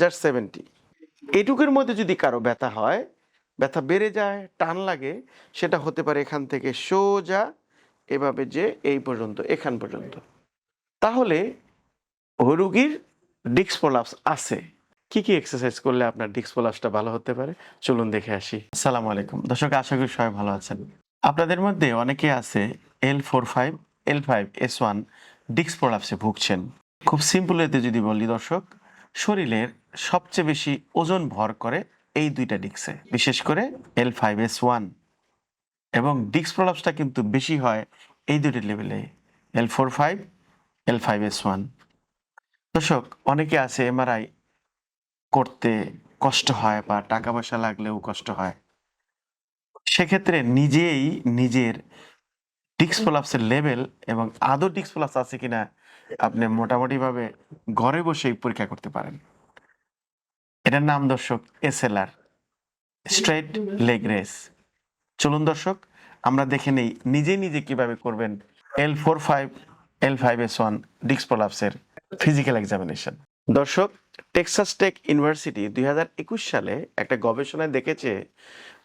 Just seventy. এইটুকুর মধ্যে যদি কারও ব্যথা হয়, ব্যথা বেড়ে যায়, টান লাগে, সেটা হতে পারে এখান থেকে সোজা এভাবে যে এই পর্যন্ত, এখান পর্যন্ত। তাহলে রুগীর ডিক্স প্রলাপস আছে। কি কি এক্সারসাইজ করলে আপনার ডিক্স প্রলাপসটা ভালো হতে পারে? চলুন দেখে আসি। আসসালামু আলাইকুম। দর্শক, আশা করি সবাই ভালো আছেন। আপনাদের মধ্যে অনেকে আছে L four five L five S one ডিক্স প্রলাপসে ভুগছেন। খুব সিম্পল এতে যদি বলি দর্শক, শরীরের সবচেয়ে বেশি ওজন ভর করে এই দুইটা ডিক্সে বিশেষ করে এল ফাইভ এস ওয়ান এবং ডিক্স প্রলাপসটা কিন্তু বেশি হয় এই দুটি লেভেলে L four five L five S one দর্শক, অনেকে আছে এমআরআই করতে কষ্ট হয় বা টাকা পয়সা লাগলেও কষ্ট হয়। সেক্ষেত্রে নিজেই নিজের ডিক্স প্রলাপসের লেভেল এবং আদৌ ডিক্স প্রলাপস আছে কিনা আপনি মোটামুটিভাবে ঘরে বসেই পরীক্ষা করতে পারেন। এটার নাম দর্শক এসএলআর, স্ট্রেট লেগ রেস। চলুন দর্শক, আমরা দেখে নেই নিজে নিজে কীভাবে করবেন L four five L five S one ডিক্স প্রলাপসের ফিজিক্যাল এক্সামিনেশন দর্শক, টেক্সাস টেক ইউনিভার্সিটি দুই হাজার একুশ সালে একটা গবেষণায় দেখেছে,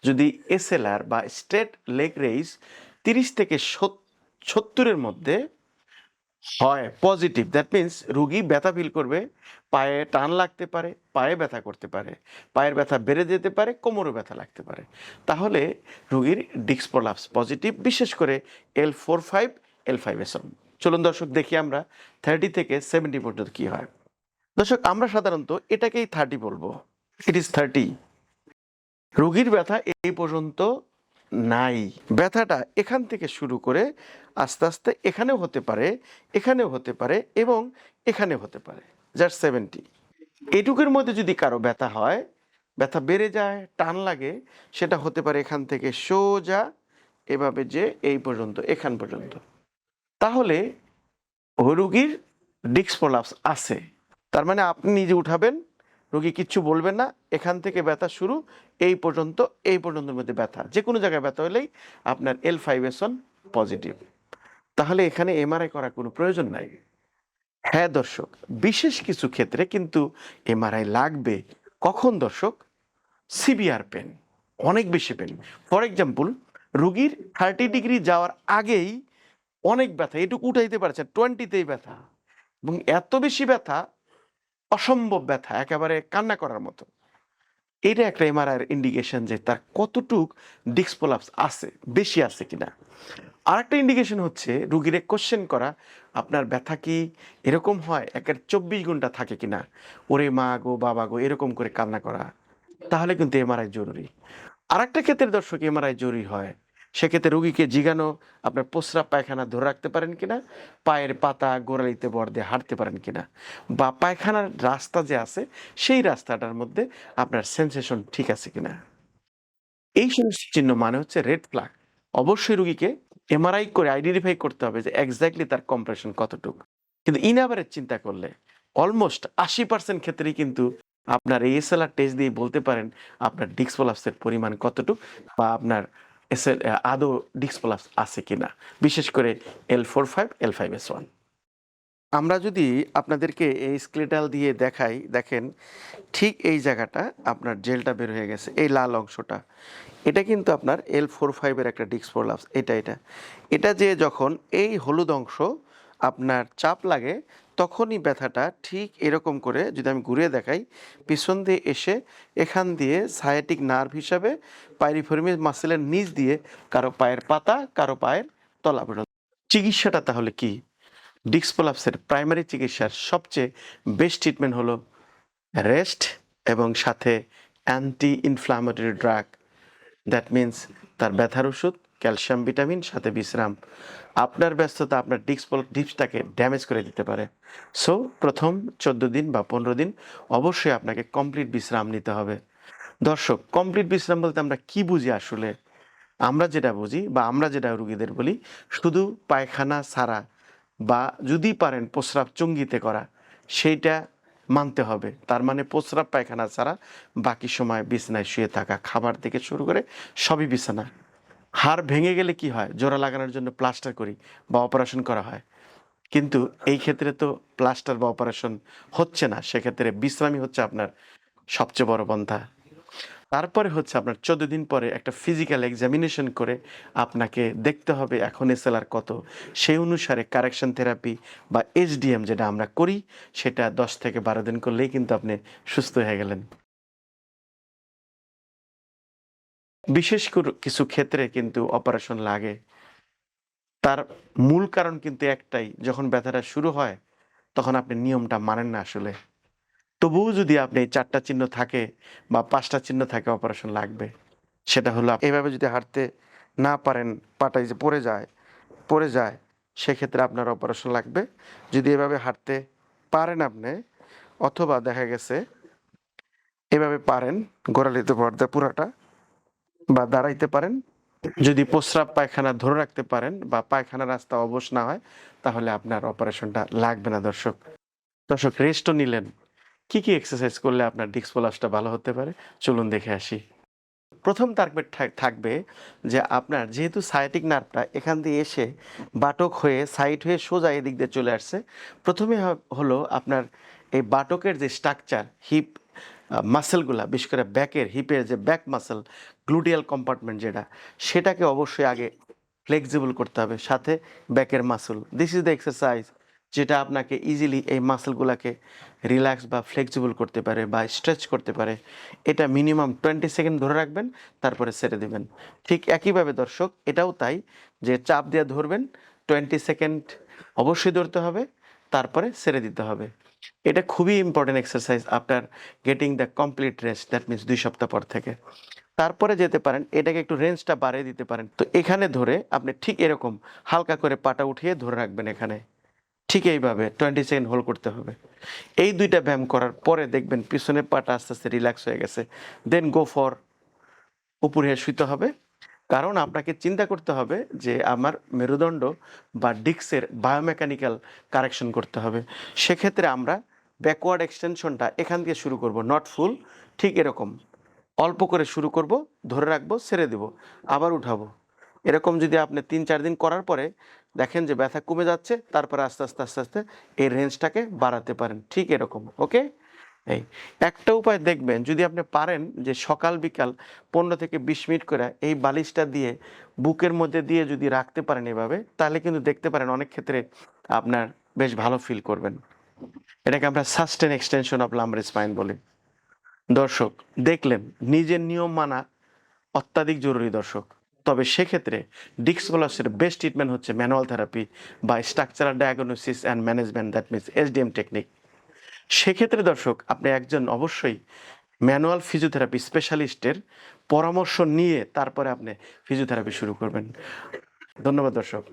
যদি এসএলআর বা স্ট্রেট লেগ রেস তিরিশ থেকে সত্তরের মধ্যে হয় পজিটিভ দ্যাট মিন্স রুগী ব্যথা ফিল করবে, পায়ে টান লাগতে পারে, পায়ে ব্যথা করতে পারে, পায়ের ব্যথা বেড়ে যেতে পারে কোমরও ব্যথা লাগতে পারে। তাহলে রুগীর ডিক্স প্রলাপস পজিটিভ বিশেষ করে L four five L five S চলুন দর্শক, দেখি আমরা থার্টি থেকে সেভেন্টি পর্যন্ত কী হয়। দর্শক, আমরা সাধারণত এটাকেই থার্টি বলব। ইট ইজ থার্টি রুগীর ব্যথা এই পর্যন্ত নাই। ব্যথাটা এখান থেকে শুরু করে আস্তে আস্তে এখানেও হতে পারে, এখানেও হতে পারে এবং এখানেও হতে পারে। জাস্ট সেভেন্টি এটুকুর মধ্যে যদি কারও ব্যথা হয়, ব্যথা বেড়ে যায়, টান লাগে, সেটা হতে পারে এখান থেকে সোজা এভাবে যে এই পর্যন্ত, এখান পর্যন্ত। তাহলে রুগীর ডিক্স প্রলাপস আছে। তার মানে আপনি নিজে উঠাবেন, রোগী কিচ্ছু বলবেন না, এখান থেকে ব্যথা শুরু, এই পর্যন্ত, এই পর্যন্তর মধ্যে ব্যথা। যে কোনো জায়গায় ব্যথা হলেই আপনার এল ফাইভ পজিটিভ তাহলে এখানে এমআরআই করার কোনো প্রয়োজন নাই। হ্যাঁ দর্শক, বিশেষ কিছু ক্ষেত্রে কিন্তু এমআরআই লাগবে। কখন, দর্শক? সিবিআর পেন অনেক বেশি পেন ফর এক্সাম্পল রুগীর থার্টি ডিগ্রি যাওয়ার আগেই অনেক ব্যথা, এটুকু উঠাইতে পারছে টোয়েন্টিতেই ব্যথা। এবং এত বেশি ব্যথা, অসম্ভব ব্যথা, একেবারে কান্না করার মতো। এটা একটা এমআরআইয়ের ইন্ডিকেশন যে তার কতটুক ডিক্সপোলাপস আছে, বেশি আছে কিনা। আর একটা ইন্ডিকেশন হচ্ছে, রুগীরে কোশ্চেন করা, আপনার ব্যথা কি এরকম হয়, একের চব্বিশ ঘণ্টা থাকে কিনা? ওরে মা গো, বাবা গো, এরকম করে কান্না করা, তাহলে কিন্তু এমআরআই জরুরি। আর একটা ক্ষেত্রে দর্শক এমআরআই জরুরি হয়, সেক্ষেত্রে রুগীকে জিগানো, আপনার প্রস্রাব পায়খানা ধরে রাখতে পারেন কিনা? পায়ের পাতা, গোড়ালিতে বর দিয়ে হাঁটতে পারেন কিনা? বা পায়খানার রাস্তা যে আছে, সেই রাস্তাটার মধ্যে আপনার সেন্সেশন ঠিক আছে কিনা? এই সমস্ত চিহ্ন মানে হচ্ছে রেড ফ্ল্যাগ অবশ্যই রুগীকে এমআরআই করে আইডেন্টিফাই করতে হবে যে এক্স্যাক্টলি তার কম্প্রেশন কতটুকু। কিন্তু ইন অ্যাভারেজ চিন্তা করলে অলমোস্ট আশি পার্সেন্ট ক্ষেত্রেই কিন্তু আপনার এসএলআর টেস্ট দিয়ে বলতে পারেন আপনার ডিক্সপোলাপসের পরিমাণ কতটুকু বা আপনার এসএল আদৌ ডিক্সপোলাপস আছে কিনা। বিশেষ করে L four five L five S one আমরা যদি আপনাদেরকে এই স্কেলেটাল দিয়ে দেখাই, দেখেন, ঠিক এই জায়গাটা আপনার জেলটা বের হয়ে গেছে, এই লাল অংশটা। এটা কিন্তু আপনার এল ফোর ফাইভের একটা ডিক্স প্রলাপস এটা এটা। এটা যে যখন এই হলুদ অংশ আপনার চাপ লাগে, তখনই ব্যথাটা ঠিক এরকম করে যদি আমি ঘুরিয়ে দেখাই, পিছন দিয়ে এসে এখান দিয়ে সায়াটিক নার্ভ হিসাবে পাইরিফর্মিস মাসেলের নিচ দিয়ে কারও পায়ের পাতা, কারও পায়ের তলা চিকিৎসাটা তাহলে কি? ডিক্সপোলাপসের প্রাইমারি চিকিৎসার সবচেয়ে বেস্ট ট্রিটমেন্ট হলো রেস্ট এবং সাথে anti inflammatory drug that means তার ব্যথার ওষুধ ক্যালসিয়াম ভিটামিন সাথে বিশ্রাম। আপনার ব্যস্ততা, আপনার ডিক্স ডিপসটাকে ড্যামেজ করে দিতে পারে। সো প্রথম চোদ্দ দিন বা পনেরো দিন অবশ্যই আপনাকে কমপ্লিট বিশ্রাম নিতে হবে। দর্শক কমপ্লিট বিশ্রাম বলতে আমরা কি বুঝি আসলে? আমরা যেটা বুঝি বা আমরা যেটা রুগীদের বলি, শুধু পায়খানা ছাড়া বা যদি পারেন প্রস্রাব চঙ্গিতে করা, সেইটা মানতে হবে। তার মানে প্রস্রাব পায়খানা ছাড়া বাকি সময় বিছানায় শুয়ে থাকা, খাবার থেকে শুরু করে সবই বিছানা। হাড় ভেঙে গেলে কি হয়? জোড়া লাগানোর জন্য প্লাস্টার করি বা অপারেশন করা হয়। কিন্তু এই ক্ষেত্রে তো প্লাস্টার বা অপারেশন হচ্ছে না, সেক্ষেত্রে বিশ্রামই হচ্ছে আপনার সবচেয়ে বড় পন্থা। তারপরে হচ্ছে আপনার চোদ্দ দিন পরে একটা ফিজিক্যাল এক্সামিনেশন করে আপনাকে দেখতে হবে এখন এসএলআর কত। সেই অনুসারে কারেকশন থেরাপি বা এইচডিএম যেটা আমরা করি, সেটা দশ থেকে বারো দিন করলেই কিন্তু আপনি সুস্থ হয়ে গেলেন। বিশেষ করে কিছু ক্ষেত্রে কিন্তু অপারেশন লাগে। তার মূল কারণ কিন্তু একটাই, যখন ব্যথাটা শুরু হয়, তখন আপনি নিয়মটা মানেন না আসলে। তবুও যদি আপনি চারটা চিহ্ন থাকে বা পাঁচটা চিহ্ন থাকে অপারেশন লাগবে, সেটা হলো এভাবে যদি হাঁটতে না পারেন পাটায় যে পড়ে যায় পড়ে যায়, সেক্ষেত্রে আপনার অপারেশন লাগবে। যদি এভাবে হাঁটতে পারেন আপনি, অথবা দেখা গেছে এভাবে পারেন, গোড়ালিতে পর্দা পুরাটা বা দাঁড়াইতে পারেন। যদি প্রস্রাব পায়খানা ধরে রাখতে পারেন বা পায়খানা রাস্তা অবশ না হয়, তাহলে আপনার অপারেশনটা লাগবে না, দর্শক। দর্শক রেস্টও নিলেন। কি কি এক্সারসাইজ করলে আপনার ডিস্ক পলাশটা ভালো হতে পারে? চলুন দেখে আসি। প্রথম টার্গেট থাকবে যে আপনার যেহেতু সাইটিক নার্ভটা এখান দিয়ে এসে বাটক হয়ে সাইড হয়ে সোজা এদিক দিয়ে চলে আসছে, প্রথমে হলো আপনার এই বাটকের যে স্ট্রাকচার হিপ মাসেলগুলা বিশেষ করে ব্যাকের হিপের যে ব্যাক মাসেল গ্লুডিয়াল কম্পার্টমেন্ট যেটা, সেটাকে অবশ্যই আগে ফ্লেক্সিবল করতে হবে, সাথে ব্যাকের muscle this is the exercise যেটা আপনাকে ইজিলি এই মাসেলগুলোকে রিল্যাক্স বা ফ্লেক্সিবল করতে পারে বা স্ট্রেচ করতে পারে, এটা মিনিমাম টোয়েন্টি সেকেন্ড ধরে রাখবেন, তারপরে ছেড়ে দেবেন। ঠিক একইভাবে দর্শক, এটাও তাই যে চাপ দিয়ে ধরবেন টোয়েন্টি সেকেন্ড অবশ্যই ধরতে হবে, তারপরে ছেড়ে দিতে হবে। এটা খুবই important exercise after getting the complete rest that means দুই সপ্তাহ পর থেকে। তারপরে যেতে পারেন, এটাকে একটু রেঞ্জটা বাড়িয়ে দিতে পারেন। তো এখানে ধরে আপনি ঠিক এরকম হালকা করে পাটা উঠিয়ে ধরে রাখবেন এখানে। ঠিক এইভাবে টোয়েন্টি সেকেন্ড হোল্ড করতে হবে। এই দুইটা ব্যায়াম করার পরে দেখবেন পিছনে পাটা আস্তে আস্তে রিল্যাক্স হয়ে গেছে। দেন গো ফর উপরে শুইতে হবে। কারণ আপনাকে চিন্তা করতে হবে যে আমার মেরুদণ্ড বা ডিক্সের বায়োমেকানিক্যাল কারেকশন করতে হবে। সেক্ষেত্রে আমরা ব্যাকওয়ার্ড এক্সটেনশনটা এখান থেকে শুরু করব নট ফুল ঠিক এরকম। অল্প করে শুরু করব, ধরে রাখব, ছেড়ে দেব, আবার উঠাবো। এরকম যদি আপনি তিন চার দিন করার পরে দেখেন যে ব্যথা কমে যাচ্ছে, তারপরে আস্তে আস্তে আস্তে আস্তে এই রেঞ্জটাকে বাড়াতে পারেন। ঠিক এরকম ওকে এই একটা উপায় দেখবেন, যদি আপনি পারেন যে সকাল, বিকাল পনেরো থেকে বিশ মিনিট করে এই বালিশটা দিয়ে বুকের মধ্যে দিয়ে যদি রাখতে পারেন এভাবে, তাহলে কিন্তু দেখতে পারেন অনেক ক্ষেত্রে আপনার বেশ ভালো ফিল করবেন। এটাকে আমরা sustain extension of lumbar spine বলি। দর্শক, দেখলেন, নিজের নিয়ম মানা অত্যাধিক জরুরি, দর্শক। তবে সেক্ষেত্রে ডিক্সকোলাসের বেস্ট ট্রিটমেন্ট হচ্ছে ম্যানুয়াল থেরাপি বা structural diagnosis and management, that means SDM technique. সেক্ষেত্রে দর্শক, আপনি একজন অবশ্যই ম্যানুয়াল ফিজিওথেরাপি স্পেশালিস্টের পরামর্শ নিয়ে তারপরে আপনি ফিজিওথেরাপি শুরু করবেন। ধন্যবাদ দর্শক।